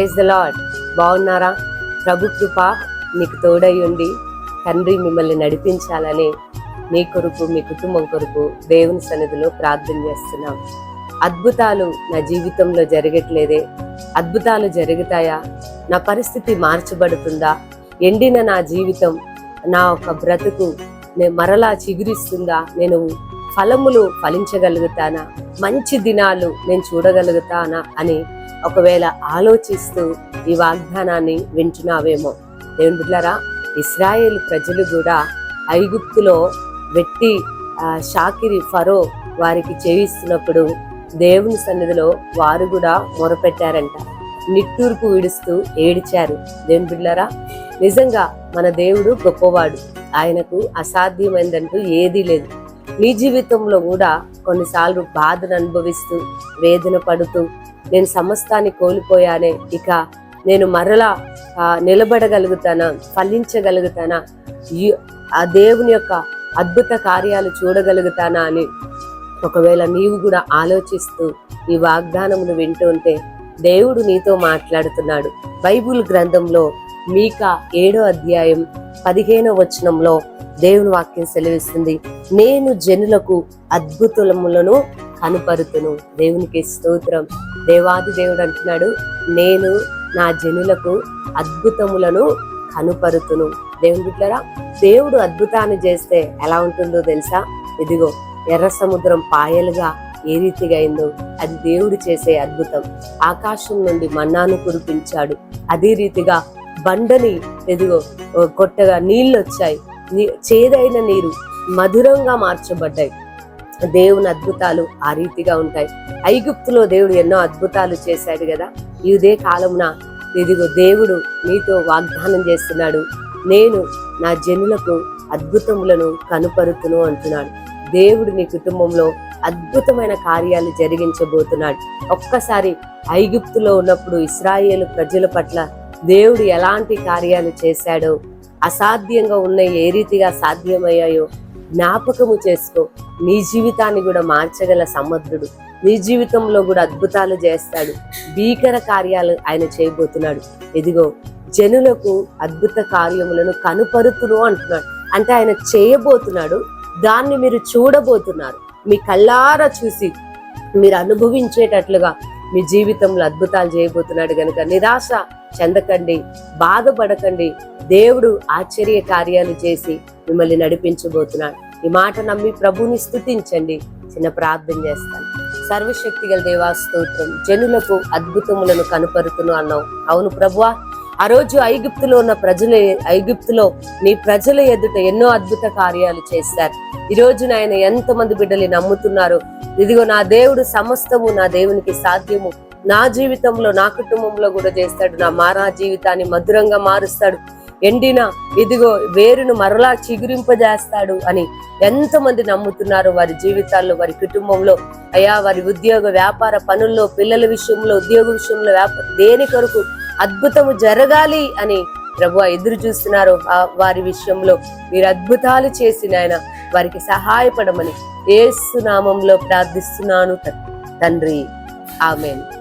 Praise the lord బాగున్నారా? ప్రభు కృప మీకు తోడై ఉండి తండ్రి మిమ్మల్ని నడిపించాలని మీ కొరకు మీ కుటుంబం కొరకు దేవుని సన్నిధిలో ప్రార్థన చేస్తున్నాం. అద్భుతాలు నా జీవితంలో జరగట్లేదే. అద్భుతాలు జరుగుతాయా? నా పరిస్థితి మార్చబడుతుందా? ఎండిన నా జీవితం నా ఒక బ్రతుకు నేను మరలా చిగురిస్తుందా? నేను ఫలములు ఫలించగలుగుతానా? మంచి దినాలు నేను చూడగలుగుతానా? అని ఒకవేళ ఆలోచిస్తూ ఈ వాగ్దానాన్ని వింటున్నావేమో. దేవుని బిడ్డారా ఇస్రాయేల్ ప్రజలు కూడా ఐగుప్తులో వెట్టి షాకిరి ఫరో వారికి చేయిస్తున్నప్పుడు దేవుని సన్నిధిలో వారు కూడా మొరపెట్టారంట. నిట్టూర్పు విడుస్తూ ఏడిచారు. దేవుని బిడ్డారా నిజంగా మన దేవుడు గొప్పవాడు. ఆయనకు అసాధ్యమైందంటూ ఏదీ లేదు. నీ జీవితంలో కూడా కొన్నిసార్లు బాధను అనుభవిస్తూ వేదన పడుతూ నేను సమస్తాన్ని కోల్పోయానే. ఇక నేను మరలా నిలబడగలుగుతానా? ఫలించగలుగుతానా? ఈ- ఆ దేవుని యొక్క అద్భుత కార్యాలు చూడగలుగుతానా అని. ఒకవేళ నీవు కూడా ఆలోచిస్తూ ఈ వాగ్దానమును వింటూ ఉంటే దేవుడు నీతో మాట్లాడుతున్నాడు. బైబుల్ గ్రంథంలో మీకా ఏడో అధ్యాయం పదిహేనో వచనంలో దేవుని వాక్యం సెలవిస్తుంది. నేను జనులకు అద్భుతములను కనుపరుతును. దేవునికి స్తోత్రం. దేవాది దేవుడు అంటున్నాడు నేను నా జనులకు అద్భుతములను కనుపరుతును. దేవుని బిడ్డలారా దేవుడు అద్భుతాన్ని చేస్తే ఎలా ఉంటుందో తెలుసా? ఇదిగో ఎర్ర సముద్రం పాయలుగా ఏ రీతిగా అయిందో అది దేవుడు చేసే అద్భుతం. ఆకాశం నుండి మన్నాను కురిపించాడు. అదే రీతిగా బండని ఎదిగో కొట్టగా నీళ్ళు వచ్చాయి. నీ- చేదైన నీరు మధురంగా మార్చబడ్డాయి. దేవుని అద్భుతాలు ఆ రీతిగా ఉంటాయి. ఐగుప్తులో దేవుడు ఎన్నో అద్భుతాలు చేశాడు కదా? ఇదే కాలమున ఇదిగో దేవుడు నీతో వాగ్దానం చేస్తున్నాడు. నేను నా జనులకు అద్భుతములను కనుపరుతును అంటున్నాడు. దేవుడు నీ కుటుంబంలో అద్భుతమైన కార్యాలు జరిగించబోతున్నాడు. ఒక్కసారి ఐగుప్తులో ఉన్నప్పుడు ఇస్రాయేల్ ప్రజల పట్ల దేవుడు ఎలాంటి కార్యాలు చేశాడో అసాధ్యంగా ఉన్న ఏ రీతిగా సాధ్యమయ్యాయో జ్ఞాపకము చేసుకో. నీ జీవితాన్ని కూడా మార్చగల సమర్థుడు. నీ జీవితంలో కూడా అద్భుతాలు చేస్తాడు. భీకర కార్యాలు ఆయన చేయబోతున్నాడు. ఇదిగో జనులకు అద్భుత కార్యములను కనుపరుతును అంటున్నాడు. అంటే ఆయన చేయబోతున్నాడు. దాన్ని మీరు చూడబోతున్నారు. మీ కళ్ళారా చూసి మీరు అనుభవించేటట్లుగా మీ జీవితంలో అద్భుతాలు చేయబోతున్నాడు కనుక నిరాశ చెందకండి బాధపడకండి. దేవుడు ఆశ్చర్య కార్యాలు చేసి మిమ్మల్ని నడిపించబోతున్నాడు. ఈ మాట నమ్మి ప్రభుని స్తుతించండి చిన్న ప్రార్థన చేస్తాను. సర్వశక్తి గల దేవా స్తోత్రం. జనులకు అద్భుతములను కనపరుతును అన్నావు. అవును ప్రభువా ఆ రోజు ఐగుప్తులో ఉన్న ప్రజల ఐగుప్తులో నీ ప్రజల ఎదుట ఎన్నో అద్భుత కార్యాలు చేశారు. ఈ రోజు నాయన ఎంతమంది బిడ్డలు నమ్ముతున్నారు. ఇదిగో నా దేవుడు సమస్తము నా దేవునికి సాధ్యము. నా జీవితంలో నా కుటుంబంలో కూడా చేస్తాడు. నా మారా జీవితాన్ని మధురంగా మారుస్తాడు. ఎండిన ఇదిగో వేరును మరలా చిగురింపజేస్తాడు అని ఎంతమంది నమ్ముతున్నారు వారి జీవితాల్లో వారి కుటుంబంలో. అయా వారి ఉద్యోగ వ్యాపార పనుల్లో పిల్లల విషయంలో ఉద్యోగ విషయంలో వ్యాపార దేని కొరకు అద్భుతము జరగాలి అని ప్రభు ఎదురు చూస్తున్నారు ఆ వారి విషయంలో. మీరు అద్భుతాలు చేసిన ఆయన వారికి సహాయపడమని ఏసునామంలో ప్రార్థిస్తున్నాను తండ్రి. ఆమెను.